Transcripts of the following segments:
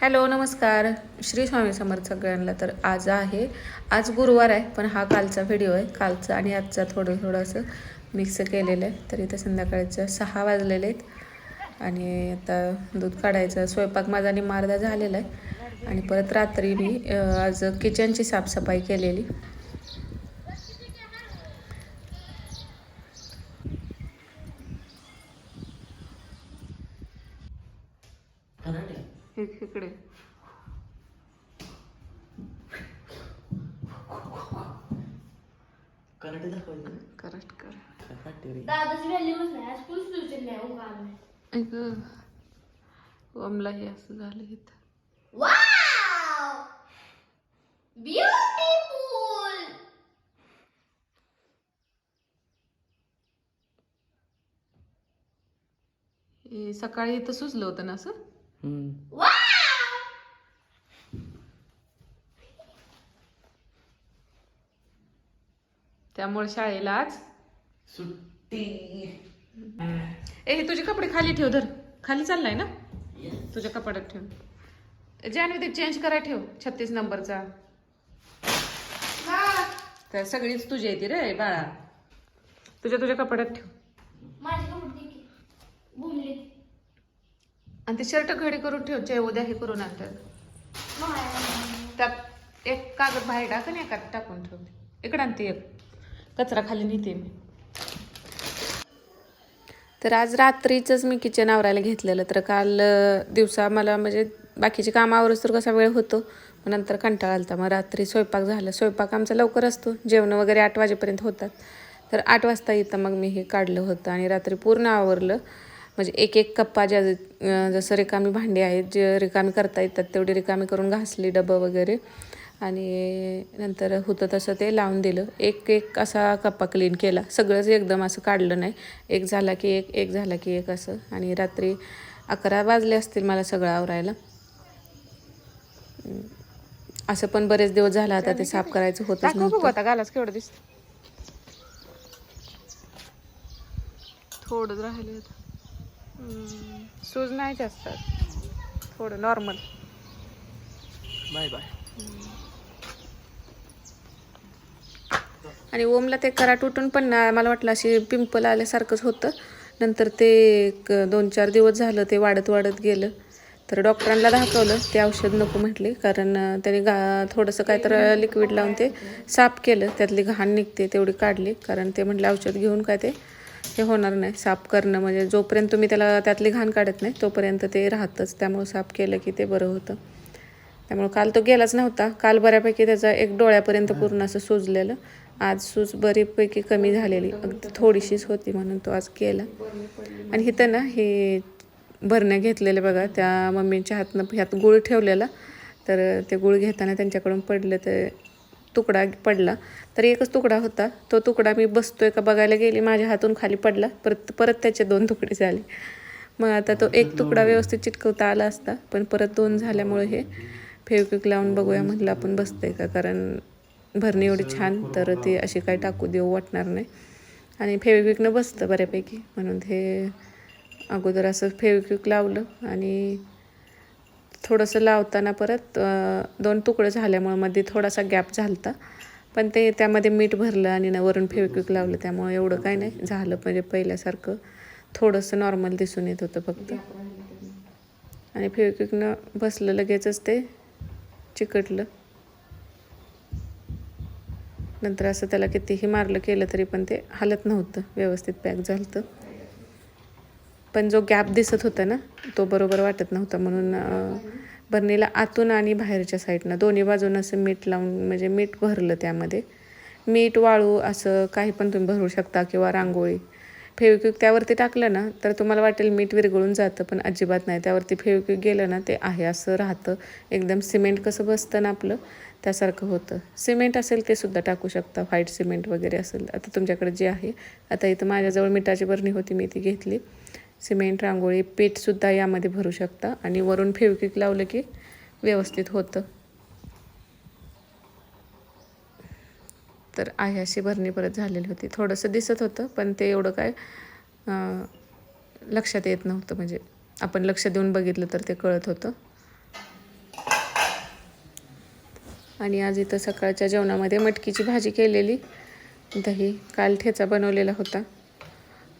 Hello नमस्कार. श्री स्वामी समर्थ सगळ्यांना तर आज आहे. आज गुरुवार आहे पण हा कालचा व्हिडिओ आहे. कालचा आणि आजचा थोडं थोडंसं मिक्स केलेलं आहे. तर इथं संध्याकाळचं सहा वाजलेले आहेत. आणि आता दूध काढायचं स्वयंपाक माझा आणि मारदा झालेला आहे. आणि परत रात्री मी आज किचनची साफसफाई केलेली. इकडे. कराटे दाखवायचं कर. कराटे रे. दादाची व्हॅल्यूच नाही आज फुल फ्युचर नाही उगा आम्ही ऐक ओमला हे असं झालं इथं. वाव ब्युटिफुल हे सकाळी इथं सुचलं होतं ना असं? त्यामुळे शाळेला आज सुट्टी. ए हे तुझे कपडे खाली ठेव धर. खाली चाललाय ना? तुझ्या कपाटात ठेव. जानवी ते चेंज करा ठेव. छत्तीस नंबरचा. तर सगळीच तुझी येते रे बाळा. तुझ्या तुझ्या कपाटात ठेव माझे कपडे दे की. घुमले आणि ते शर्ट घडी करून ठेवचे उद्या हे करून आणतात. त्यात एक कागद बाहेर टाक आणि एकात टाकून ठेवते इकडं आणते एक. कचरा खाली नेते मी. तर आज रात्रीचंच मी किचन आवरायला घेतलेलं. तर काल दिवसा मला म्हणजे बाकीचे कामावरच तर कसा वेळ होतो मग नंतर कंटाळा आलता. मग रात्री स्वयंपाक झाला. स्वयंपाक आमचा लवकर असतो. जेवण वगैरे आठ वाजेपर्यंत होतात. तर आठ वाजता येतं मग मी हे काढलं होतं आणि रात्री पूर्ण आवरलं. म्हणजे एक एक कप्पा ज्या जसं रिकामी भांडी आहेत जे रिकामी करता येतात तेवढी रिकामी करून घासली डबं वगैरे. आणि नंतर होतं तसं ते लावून दिलं. एक एक असा कप्पा क्लीन केला. सगळंच एकदम असं काढलं नाही. एक झाला की एक एक झाला की एक असं. आणि रात्री अकरा वाजले असतील मला सगळं आवरायला. असं पण बरेच दिवस झाला आता ते साफ करायचं होतच नव्हतं. गालाच केवढं दिसत. थोडं राहिले सूज नाही जास्त. थोडं नॉर्मल बाय बाय आणि ओमला ते कराट उठून पण ना मला वाटलं अशी पिंपल आल्यासारखंच होतं. नंतर ते एक दोन चार दिवस झालं ते वाढत वाढत गेलं. तर डॉक्टरांना दाखवलं ते औषध नको म्हटले कारण त्याने गा थोडंसं काय तर लिक्विड लावून ते साफ केलं. त्यातली घाण निघते तेवढी काढली कारण ते म्हटले औषध घेऊन काय ते हे होणार नाही साफ करणं म्हणजे जोपर्यंत तुम्ही त्याला त्यातली घाण काढत नाही तोपर्यंत ते राहतच. त्यामुळं साफ केलं की ते बरं होतं. त्यामुळे काल तो गेलाच नव्हता. काल बऱ्यापैकी त्याचा एक डोळ्यापर्यंत पूर्ण असं सुजलेलं. आज सूज बरीपैकी कमी झालेली. अगदी थोडीशीच होती म्हणून तो आज केला. आणि इथं ना हे भरण्या घेतलेल्या बघा त्या मम्मीच्या हातनं ह्यात गुळ ठेवलेला. तर ते गुळ घेताना त्यांच्याकडून पडलं तर तुकडा पडला. तर एकच तुकडा होता. तो तुकडा मी बसतोय का बघायला गेली माझ्या हातून खाली पडला. परत परत त्याचे दोन तुकडे झाले. मग आता तो एक तुकडा व्यवस्थित चिटकवता आला असता पण परत दोन झाल्यामुळे हे फेवक्विक लावून बघूया म्हटलं आपण बसतंय का? कारण भरणी एवढी छान तर ती अशी काही टाकू देऊ वाटणार नाही. आणि फेविक्विकनं बसतं बऱ्यापैकी. म्हणून हे अगोदर असं फेविक्विक लावलं आणि थोडंसं लावताना परत दोन तुकडं झाल्यामुळं मध्ये थोडासा गॅप झालता. पण ते त्यामध्ये मीठ भरलं आणि ना वरून फेविक्विक लावलं त्यामुळे एवढं काही नाही. झालं म्हणजे पहिल्यासारखं. थोडंसं नॉर्मल दिसून येत होतं फक्त. आणि फेविक्विकनं बसलं लगेचच ते चिकटलं. नंतर असं त्याला कितीही मारलं केलं तरी पण ते हलत नव्हतं. व्यवस्थित पॅक झालं पण जो गॅप दिसत होता ना तो बरोबर वाटत नव्हता म्हणून बरणीला आतून आणि बाहेरच्या साईडनं. दोन्ही बाजूनं असं मीठ लावून म्हणजे मीठ भरलं त्यामध्ये. मीठ वाळू असं काही पण तुम्ही भरू शकता किंवा रांगोळी. फेविक्विक त्यावरती टाकलं ना तर तुम्हाला वाटेल मीठ विरघळून जातं पण अजिबात नाही. त्यावरती फेविक्विक गेलं ना ते आहे असं राहतं. एकदम सिमेंट कसं बसतं ना आपलं त्यासारखं होतं. सिमेंट असेल ते सुद्धा टाकू शकता. व्हाईट सिमेंट वगैरे असेल. आता तुमच्याकडे जे आहे आता इथं माझ्याजवळ मिठाची बरणी होती मी ती घेतली. सिमेंट रांगोळी पीठसुद्धा यामध्ये भरू शकता. आणि वरून फेविक्विक लावलं की व्यवस्थित होतं. तर आहे अशी भरणी परत झालेली होती. थोडंसं दिसत होतं पण ते एवढं काय लक्षात येत नव्हतं. म्हणजे आपण लक्ष देऊन बघितलं तर ते कळत होतं. आणि आज इथं सकाळच्या जेवणामध्ये मटकीची भाजी केलेली. दही काल ठेचा बनवलेला होता.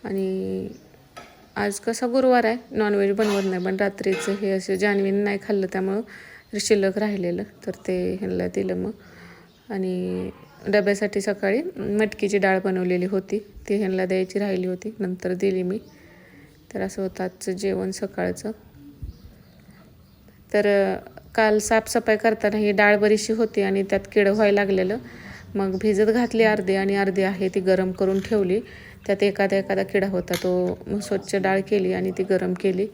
आणि आज कसा गुरुवार आहे? नॉनव्हेज बनवत नाही पण रात्रीचं हे असं जान्हवीनं नाही खाल्लं त्यामुळं शिल्लक राहिलेलं तर ते ह्यांना दिलं मग. आणि डब्यासाठी सकाळी मटकीची डाळ बनवलेली होती ती ह्यांना द्यायची राहिली होती नंतर दिली मी. तर असं होतं आजचं जेवण सकाळचं. तर काल साफसफाई करताना ही डाळ बरीचशी होती आणि त्यात किडं व्हायला लागलेलं. मग भिजत घातली अर्धी आणि अर्धी आहे ती गरम करून ठेवली. त्यात एखादा एखादा किडा होता तो स्वच्छ डाळ केली आणि ती गरम केली.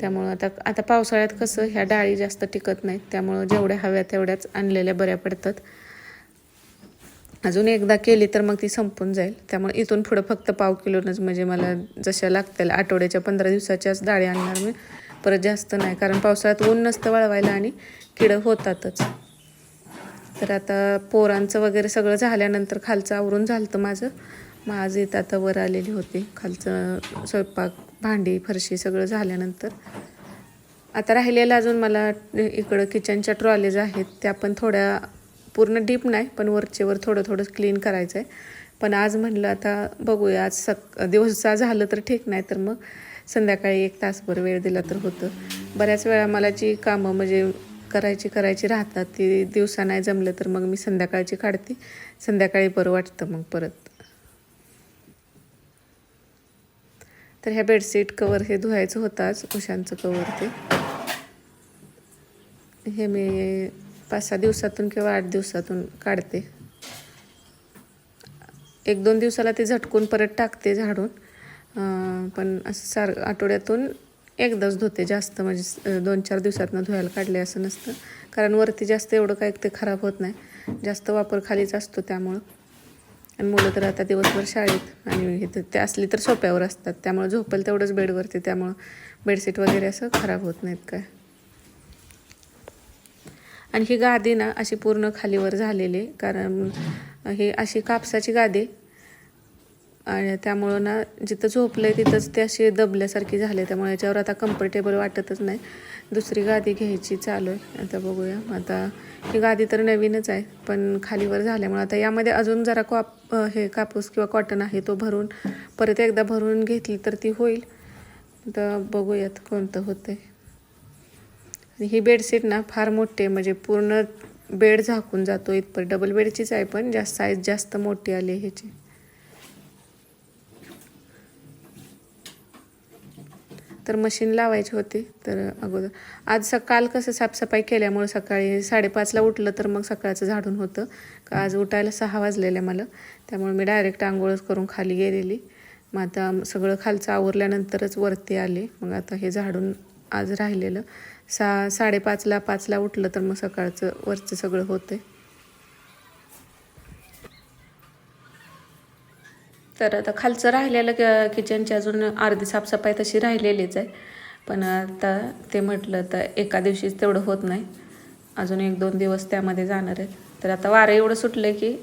त्यामुळं आता आता पावसाळ्यात कसं ह्या डाळी जास्त टिकत नाहीत. त्यामुळं जेवढ्या हव्या तेवढ्याच आणलेल्या बऱ्या पडतात. अजून एकदा केली तर मग ती संपून जाईल. त्यामुळे इथून पुढं फक्त पाव किलोनंच म्हणजे मला जशा लागतील. आठवड्याच्या पंधरा दिवसाच्याच डाळी आणणार मी. परत जास्त नाही कारण पावसाळ्यात ऊन नसतं वळवायला आणि किडं होतातच. तर आता पोरांचं वगैरे सगळं झाल्यानंतर खालचं आवरून झालं तर माझं. मग आज इथं आता वर आलेली होती. खालचं स्वयंपाक भांडी फरशी सगळं झाल्यानंतर. आता राहिलेलं अजून मला इकडं किचनच्या ट्रॉलेज आहेत. त्या पण थोड्या पूर्ण डीप नाही पण वरचेवर थोडं थोडं क्लीन करायचं आहे पण आज म्हणलं आता बघूया आज सक दिवसा झालं तर ठीक नाही तर मग संध्याकाळी एक तासभर वेळ दिला तर होतं. बऱ्याच वेळा मला जी कामं म्हणजे करायची करायची राहतात ती दिवसा नाही जमलं तर मग मी संध्याकाळची काढते. संध्याकाळी बरं वाटतं मग परत. तर ह्या बेडशीट कवर हे धुवायचं होताच उशांचं कवर ते. हे मी पाच सहा दिवसातून किंवा आठ दिवसातून काढते. एक दोन दिवसाला ते झटकून परत टाकते झाडून. पण असं सार आठवड्यातून एकदाच धुते जास्त म्हणजे दोन चार दिवसातनं धुवायला काढले असं नसतं. कारण वरती जास्त एवढं काय ते खराब होत नाही. जास्त वापर खालीच असतो त्यामुळं. आणि मुलं तर आता दिवसभर शाळेत आणि इथं ते असली तर सोप्यावर असतात. त्यामुळं झोपेल तेवढंच बेडवरती. त्यामुळं बेडशीट वगैरे असं खराब होत नाहीत काय. आणि ही गादी ना अशी पूर्ण खालीवर झालेली कारण ही अशी कापसाची गादी आणि त्यामुळं ना जिथं झोपलं आहे तिथंच ते अशी दबल्यासारखी झाले. त्यामुळे याच्यावर आता कम्फर्टेबल वाटतच नाही. दुसरी गादी घ्यायची चालू आहे. आता बघूया. आता ही गादी तर नवीनच आहे पण खालीवर झाल्यामुळे आता यामध्ये अजून जरा कॉप हे कापूस किंवा कॉटन आहे तो भरून परत एकदा भरून घेतली तर ती होईल. तर बघूयात कोणतं होतं आणि ही बेडशीट ना फार मोठी आहे म्हणजे पूर्ण बेड झाकून जातो. इथपर डबल बेडचीच आहे पण जास्त साईज जास्त मोठी आली आहे ह्याची. तर मशीन लावायची होती. तर अगोदर. आज सकाळ कसं साफसफाई केल्यामुळे सकाळी साडेपाचला उठलं तर मग सकाळचं झाडून होतं. का आज उठायला सहा वाजलेल्या मला. त्यामुळे मी डायरेक्ट आंघोळच करून खाली गेलेली. मग आता सगळं खालचं आवरल्यानंतरच वरती आले. मग आता हे झाडून आज राहिलेलं. सा साडेपाचला पाचला उठलं तर मग सकाळचं वरचं सगळं होतं तर आता खालचं राहिलेलं क किचनची अजून अर्धी साफसफाई तशी राहिलेलीच आहे. पण आता ते म्हटलं तर एका दिवशीच तेवढं होत नाही. अजून एक दोन दिवस त्यामध्ये जाणार आहेत तर आता वारं एवढं सुटलं की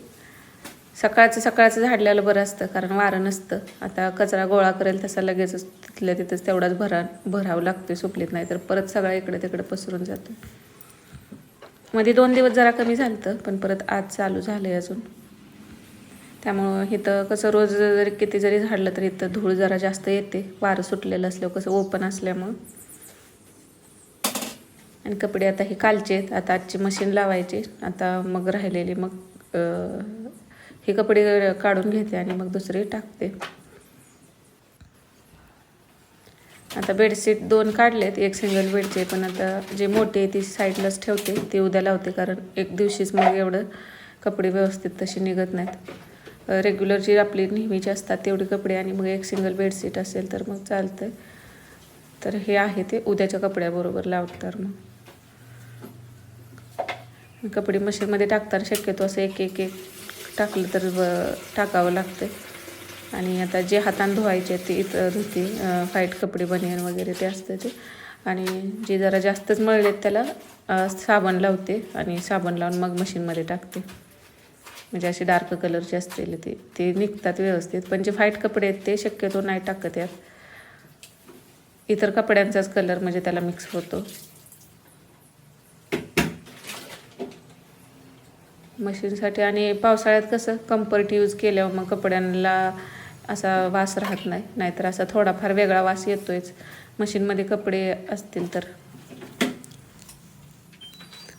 सकाळचं सकाळचं झाडल्यालं बरं असतं कारण वारं नसतं. आता कचरा गोळा करेल तसा लगेचच तिथल्या तिथंच तेवढाच भरा भरावं लागते सुपलीत नाही तर परत सगळं इकडे तिकडे पसरून जातो. मध्ये दोन दिवस जरा कमी झालं पण परत आज चालू झालं आहे अजून. त्यामुळं इथं कसं रोज जरी किती जरी झाडलं तरी इथं धूळ जरा जास्त येते. वारं सुटलेलं असल्यावर कसं ओपन असल्यामुळं. आणि कपडे आता हे कालचे आहेत. आता आजची मशीन लावायची. आता मग राहिलेली मग हे कपडे काढून घेते आणि मग दुसरे टाकते. आता बेडशीट दोन काढलेत. एक सिंगल बेडचे पण आता जे मोठे आहे ती साईडलाच ठेवते. ते उद्या लावते. कारण एक दिवशीच मग एवढं कपडे व्यवस्थित तसे निघत नाहीत. रेग्युलर जी आपली नेहमीची असतात तेवढे कपडे आणि मग एक सिंगल बेडशीट असेल तर मग चालतं तर हे आहे ते उद्याच्या कपड्याबरोबर लावतात मग. कपडे मशीनमध्ये टाकताना शक्यतो असं एक एक एक टाकलं तर टाकावं लागतं आणि आता जे हातानं धुवायचे ते इथं धुते फाईट कपडे बनियन वगैरे ते असतं ते. आणि जे जरा जास्तच मळलेत त्याला साबण लावते आणि साबण लावून मग मशीनमध्ये टाकते. म्हणजे असे डार्क कलरचे असतील ते ते निघतात व्यवस्थित. पण जे व्हाईट कपडे आहेत ते शक्यतो नाही टाकत यात. इतर कपड्यांचाच कलर म्हणजे त्याला मिक्स होतो. मशीनसाठी आणि पावसाळ्यात कसं कम्फर्ट यूज केल्यावर मग कपड्यांना असा वास राहत नाही. नाहीतर असा थोडाफार वेगळा वास येतोयच. मशीनमध्ये कपडे असतील तर.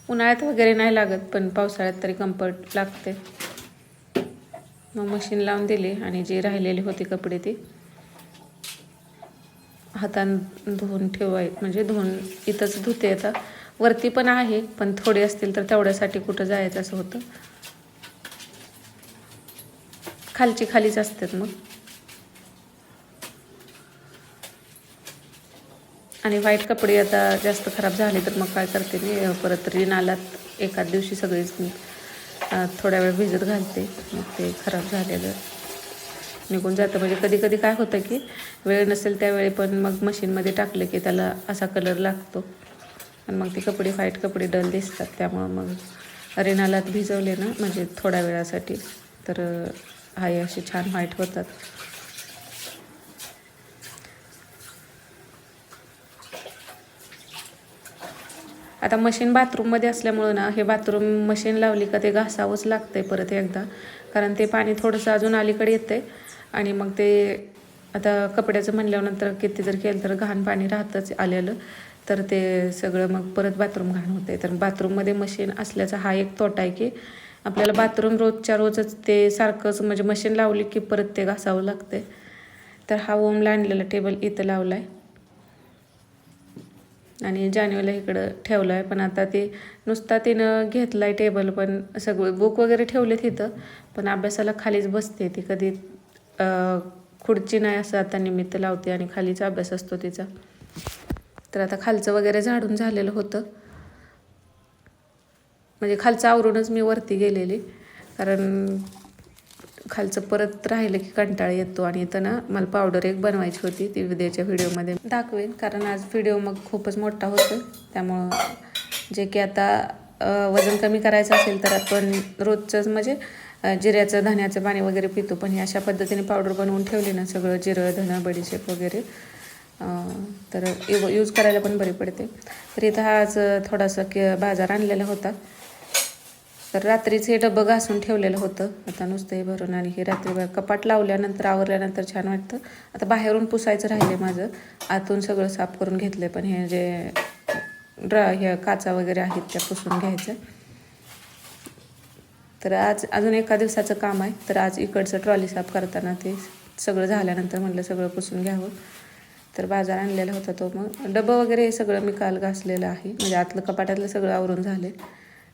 उन्हाळ्यात वगैरे नाही लागत पण पावसाळ्यात तरी कम्फर्ट लागते. मग मशीन लावून दिली आणि जी राहिलेली होती कपडे ती हातानं धुवून ठेवाय म्हणजे धुवून इथंच धुते आता. वरती पण आहे पण थोडे असतील तर तेवढ्यासाठी कुठं जायचं असं होतं. खालची खालीच असतात मग. आणि वाईट कपडे आता जास्त खराब झाले तर मग काय करते मी? परत रिनालात एकाच दिवशी सगळीच. मी थोड्या वेळ भिजत घालते. मग ते खराब झालेलं निघून जातं. म्हणजे कधी कधी काय होतं की वेळ नसेल त्यावेळी पण मग मशीनमध्ये टाकलं की त्याला असा कलर लागतो. आणि मग ते कपडे व्हाईट कपडे डल दिसतात. त्यामुळं मग रेनालात भिजवले ना म्हणजे थोड्या वेळासाठी तर हाय असे छान व्हाईट होतात. आता मशीन बाथरूममध्ये असल्यामुळं ना हे बाथरूम मशीन लावली का ते घासावंच लागतंय परत एकदा. कारण ते पाणी थोडंसं अजून अलीकडे येते आणि मग ते आता कपड्याचं म्हणल्यानंतर किती जर केलं तर घाण पाणी राहतंच आलेलं. तर ते सगळं मग परत बाथरूम घाण होतंय. तर बाथरूममध्ये मशीन असल्याचा हा एक तोटा आहे की आपल्याला बाथरूम रोजच्या रोजच ते सारखंच म्हणजे मशीन लावली की परत ते घासावं लागतंय. तर हा ओमला आणलेला टेबल इथं लावला आहे आणि जानेवाला इकडं ठेवलं आहे. पण आता ते नुसता तिनं घेतला आहे टेबल पण सगळं बुक वगैरे ठेवले तिथं पण अभ्यासाला खालीच बसते ती. कधी खुर्ची नाही असं आता निमित्त लावते आणि खालीचा अभ्यास असतो तिचा. तर आता खालचं वगैरे झाडून झालेलं होतं. म्हणजे खालचं आवरूनच मी वरती गेलेली. कारण खालचं परत राहिलं की कंटाळा येतो आणि इथं ना मला पावडर एक बनवायची होती ती उद्याच्या व्हिडिओमध्ये दाखवेन. कारण आज व्हिडिओ मग खूपच मोठा होतो त्यामुळं जे की आता वजन कमी करायचं असेल तर आपण रोजचंच म्हणजे जिऱ्याचं धण्याचं पाणी वगैरे पितो. पण ही अशा पद्धतीने पावडर बनवून ठेवली ना सगळं जिरं धणं बडीशेप वगैरे तर तर यूज करायला पण बरी पडते. तर इथं हा आज थोडासा के बाजार आणलेला होता. तर रात्रीच हे डबं घासून ठेवलेलं होतं. आता नुसतं हे भरून आणि हे रात्री कपाट लावल्यानंतर आवरल्यानंतर छान वाटतं. आता बाहेरून पुसायचं राहिले माझं. आतून सगळं साफ करून घेतलं पण हे जे ड्रा ह्या काचा वगैरे आहेत त्या पुसून घ्यायचं. तर आज अजून एका दिवसाचं काम आहे. तर आज इकडचं ट्रॉली साफ करताना ते सगळं झाल्यानंतर म्हटलं सगळं पुसून घ्यावं. तर बाजार आणलेला होता तो मग. डबं वगैरे हे सगळं मी काल घासलेलं आहे. म्हणजे आतलं कपाटातलं सगळं आवरून झाले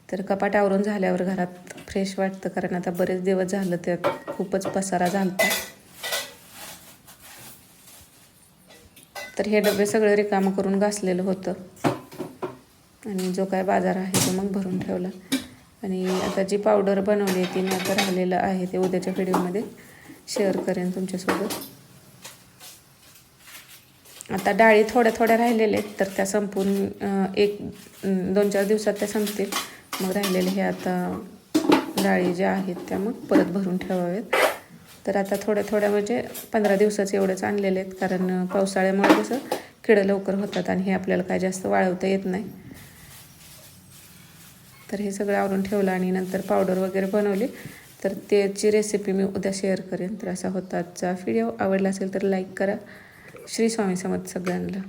तर कपाट आवरून झाल्यावर घरात फ्रेश वाटतं कारण आता बरेच दिवस झालं त्यात खूपच पसारा झालता. तर हे डबे सगळे रिकामं करून घासलेलं होतं. आणि जो काय बाजार आहे तो मग भरून ठेवला. आणि आता जी पावडर बनवली आहे ती मी आता राहिलेलं आहे ते उद्याच्या व्हिडिओमध्ये शेअर करेन तुमच्यासोबत. आता डाळी थोड्या थोड्या राहिलेल्या आहेत तर त्या संपून एक दोन चार दिवसात त्या संपतील. मग राहिलेले हे आता डाळी ज्या आहेत त्या मग परत भरून ठेवाव्यात. तर आता थोड्या थोड्या म्हणजे पंधरा दिवसाचे एवढेच आणलेले आहेत. कारण पावसाळ्यामुळे कसं किडं लवकर होतात आणि हे आपल्याला काय जास्त वाळवता येत नाही. तर हे सगळं आवरून ठेवलं आणि नंतर पावडर वगैरे बनवली. तर त्याची रेसिपी मी उद्या शेअर करेन. तर असा होता आजचा व्हिडिओ. आवडला असेल तर लाईक करा. श्री स्वामी समर्थ सगळ्यांना.